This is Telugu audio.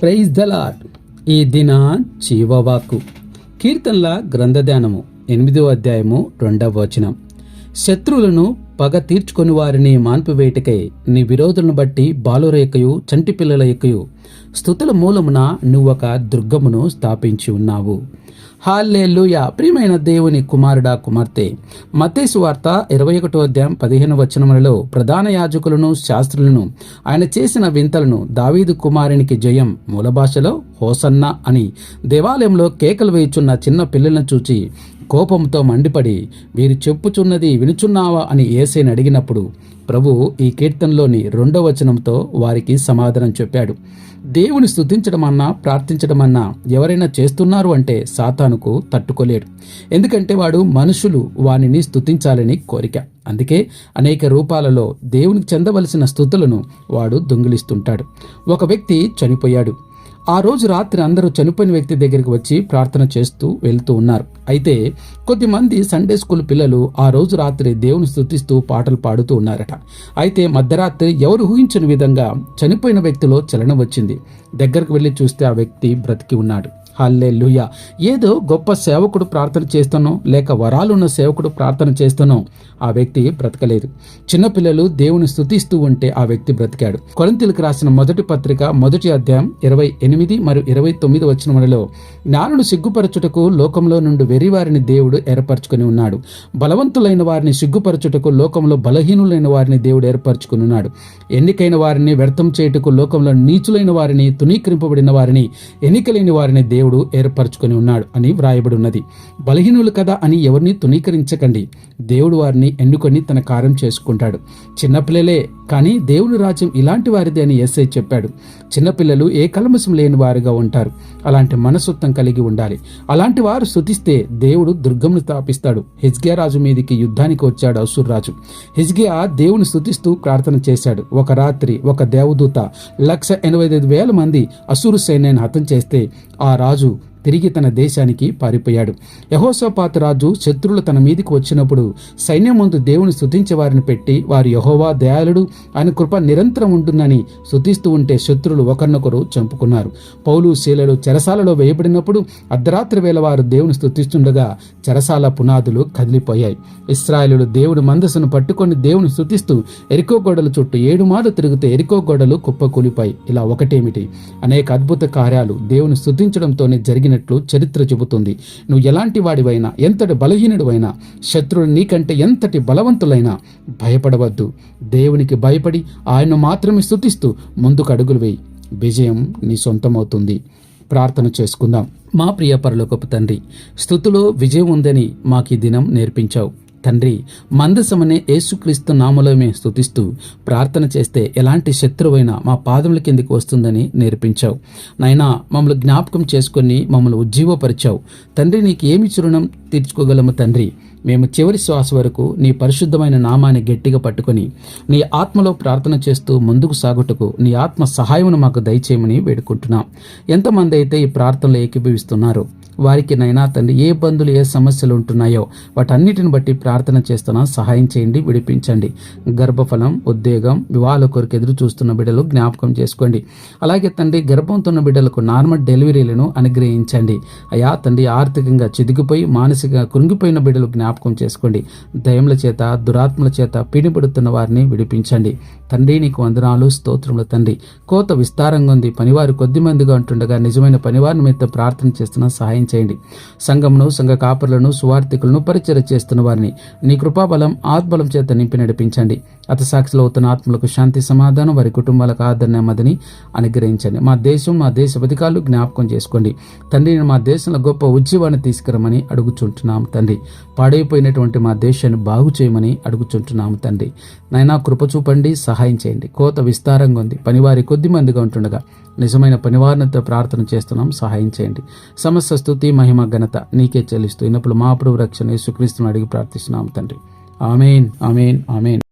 ప్రైజ్ ద లాడ్ ఈ దిన జీవవాకు కీర్తనల గ్రంథధ్యానము ఎనిమిదో అధ్యాయము రెండవ వచనం. శత్రువులను పగ తీర్చుకొని వారిని మాన్పివేయటకై నీ విరోధులను బట్టి బాలుర యొక్కయు చంటి పిల్లల యొక్కయు స్థుతుల మూలమున నువ్వొక దుర్గమును స్థాపించి ఉన్నావు. హాల్లేలుయ. ప్రియమైన దేవుని కుమారుడా కుమార్తె మతేసు వార్త ఇరవై ఒకటో అధ్యాయం పదిహేను వచనములలో ప్రధాన యాజకులను శాస్త్రులను ఆయన చేసిన వింతలను దావీదు కుమారునికి జయం మూల భాషలో హోసన్న అని దేవాలయంలో కేకలు వేయుచున్న చిన్న పిల్లలను చూచి కోపంతో మండిపడి వీరు చెప్పుచున్నది వినుచున్నావా అని ఏసైని అడిగినప్పుడు ప్రభు ఈ కీర్తనలోని రెండో వచనంతో వారికి సమాధానం చెప్పాడు. దేవుని స్థుతించడం అన్నా ప్రార్థించడం అన్నా ఎవరైనా చేస్తున్నారు అంటే సాతానుకు తట్టుకోలేడు. ఎందుకంటే వాడు మనుషులు వానిని స్థుతించాలని కోరిక. అందుకే అనేక రూపాలలో దేవునికి చెందవలసిన స్థుతులను వాడు దొంగిలిస్తుంటాడు. ఒక వ్యక్తి చనిపోయాడు. ఆ రోజు రాత్రి అందరూ చనిపోయిన వ్యక్తి దగ్గరికి వచ్చి ప్రార్థన చేస్తూ వెళ్తూ ఉన్నారు. అయితే కొద్దిమంది సండే స్కూల్ పిల్లలు ఆ రోజు రాత్రి దేవుని స్థుతిస్తూ పాటలు పాడుతూ ఉన్నారట. అయితే మధ్యరాత్రి ఎవరు ఊహించని విధంగా చనిపోయిన వ్యక్తిలో చలనం వచ్చింది. దగ్గరకు వెళ్ళి చూస్తే ఆ వ్యక్తి బ్రతికి ఉన్నాడు. హల్లే ఏదో గొప్ప సేవకుడు ప్రార్థన చేస్తానో లేక వరాలున్న సేవకుడు ప్రార్థన చేస్తానో. ఆ వ్యక్తి బ్రతకలేదు. చిన్నపిల్లలు దేవుని స్థుతిస్తూ ఉంటే ఆ వ్యక్తి బ్రతికాడు. కొరంతిలకు రాసిన మొదటి పత్రిక మొదటి అధ్యాయం ఇరవై ఎనిమిది మరియు ఇరవై తొమ్మిది వచ్చిన మనలో జ్ఞానుడు సిగ్గుపరచుటకు లోకంలో నుండి వెరివారిని దేవుడు ఏర్పరచుకుని ఉన్నాడు. బలవంతులైన వారిని సిగ్గుపరచుటకు లోకంలో బలహీనులైన వారిని దేవుడు ఏర్పరచుకుని ఉన్నాడు. ఎన్నికైన వారిని వ్యర్థం చేయుటకు లోకంలో నీచులైన వారిని తునీకరింపబడిన వారిని ఎన్నికలేని వారిని దేవుడు ఏర్పరచుకొని ఉన్నాడు అని వ్రాయబడి ఉన్నది బలహీనులు కదా అని ఎవరిని తునీకరించకండి దేవుడు వారిని ఎన్నుకొని తన కార్యం చేసుకుంటాడు. చిన్నపిల్లలే కానీ దేవుని రాజ్యం ఇలాంటి వారిది అని ఎస్ఐ చెప్పాడు. చిన్నపిల్లలు ఏ కలమసం లేని వారుగా ఉంటారు. అలాంటి మనసత్వం కలిగి ఉండాలి. అలాంటి వారు స్థుతిస్తే దేవుడు దుర్గంను స్థాపిస్తాడు. హిజ్గియా రాజు మీదికి యుద్ధానికి వచ్చాడు అసుర్రాజు హిజ్గియా దేవుని స్థుతిస్తూ ప్రార్థన చేశాడు. ఒక రాత్రి ఒక దేవదూత లక్ష ఎనభై ఐదు వేల మంది అసురు సైన్యాన్ని హతం చేస్తే ఆ రాజు maju తిరిగి తన దేశానికి పారిపోయాడు. యహోసపాత్ రాజు శత్రువులు తన మీదికి వచ్చినప్పుడు సైన్యం ముందు దేవుని స్తుతించే వారిని పెట్టి వారు యహోవా దయాళుడు ఆయన కృప నిరంతరం ఉంటుందని స్తుతిస్తూ ఉంటే శత్రువులు ఒకరినొకరు చంపుకున్నారు. పౌలు శీలలు చెరసాలలో వేయబడినప్పుడు అర్ధరాత్రి వేళ వారు దేవుని స్థుతిస్తుండగా చెరసాల పునాదులు కదిలిపోయాయి. ఇస్రాయలుడు దేవుడి మందస్సును పట్టుకొని దేవుని స్థుతిస్తూ ఎరికో గోడల చుట్టూ ఏడు మార్లు తిరిగితే ఎరికో గోడలు కుప్పకూలిపాయి. ఇలా ఒకటేమిటి? అనేక అద్భుత కార్యాలు దేవుని స్తుతించడంతోనే చేసినట్లు చరిత్ర చెబుతుంది. నువ్వు ఎలాంటి వాడివైనా ఎంతటి బలహీనుడివైనా శత్రువులు నీకంటే ఎంతటి బలవంతులైనా భయపడవద్దు. దేవునికి భయపడి ఆయన్ను మాత్రమే స్తుతిస్తూ ముందుకు అడుగులు వేయి. విజయం నీ సొంతమవుతుంది. ప్రార్థన చేసుకుందాం. మా ప్రియ పరలోకపు తండ్రి స్థుతిలో విజయం ఉందని మాకు ఈ దినం నేర్పించావు. తండ్రి మందసమనే యేసుక్రీస్తు నామలో మేము స్థుతిస్తూ ప్రార్థన చేస్తే ఎలాంటి శత్రువైనా మా పాదముల కిందికి వస్తుందని నేర్పించావు. నాయనా మమ్మల్ని జ్ఞాపకం చేసుకొని మమ్మల్ని ఉజ్జీవపరిచావు. తండ్రి నీకు ఏమి చురుణం తీర్చుకోగలము తండ్రి? మేము చివరి శ్వాస వరకు నీ పరిశుద్ధమైన నామాన్ని గట్టిగా పట్టుకొని నీ ఆత్మలో ప్రార్థన చేస్తూ ముందుకు సాగుటకు నీ ఆత్మ సహాయమును మాకు దయచేయమని వేడుకుంటున్నాం. ఎంతమంది అయితే ఈ ప్రార్థనలో ఏకీభవిస్తున్నారో వారికి నైనా తండ్రి ఏ ఇబ్బందులు ఏ సమస్యలు ఉంటున్నాయో వాటన్నిటిని బట్టి ప్రార్థన చేస్తున్నా సహాయం చేయండి విడిపించండి. గర్భఫలం ఉద్వేగం వివాహాల కొరకు ఎదురు చూస్తున్న బిడ్డలు జ్ఞాపకం చేసుకోండి. అలాగే తండ్రి గర్భంతో ఉన్న బిడ్డలకు నార్మల్ డెలివరీలను అనుగ్రహించండి. అయా తండ్రి ఆర్థికంగా చిదిగిపోయి మానసికంగా కృంగిపోయిన బిడ్డలు జ్ఞాపకం చేసుకోండి. దయముల చేత దురాత్మల చేత పీడిపడుతున్న వారిని విడిపించండి. తండ్రి నీకు వందనాలు స్తోత్రముల తండ్రి. కోత విస్తారంగా ఉంది. పనివారు కొద్ది మందిగా ఉంటుండగా నిజమైన పనివారిని మీద ప్రార్థన చేస్తున్న సహాయం చేయండి సంఘమును సంఘ కాపరులను సువార్థికులను పరిచయ చేస్తున్న వారిని నీ కృపాబలం ఆత్మలం చేత నింపి నడిపించండి. అతసాక్షిలో అవుతున్న ఆత్మలకు శాంతి సమాధానం వారి కుటుంబాలకు ఆదరణ నెమ్మదిని అనుగ్రహించండి. మా దేశం మా దేశ పథకాలు జ్ఞాపకం చేసుకోండి. తండ్రి మా దేశంలో గొప్ప ఉద్యమాన్ని తీసుకురమని అడుగుచుంటున్నాం తండ్రి. పాడైపోయినటువంటి మా దేశాన్ని బాగు చేయమని అడుగుచుంటున్నాము తండ్రి. నైనా కృప చూపండి సహాయం చేయండి. కోత విస్తారంగా ఉంది. పనివారి కొద్ది మందిగా ఉంటుండగా నిజమైన పనివారినితో ప్రార్థన చేస్తున్నాం సహాయం చేయండి. సమస్త స్థుతి మహిమ ఘనత నీకే చెల్లిస్తూ ఇన్నప్పుడు మా ప్రభు రక్షణ యేసుక్రీస్తుని అడిగి ప్రార్థిస్తున్నాం తండ్రి. Amen amen amen.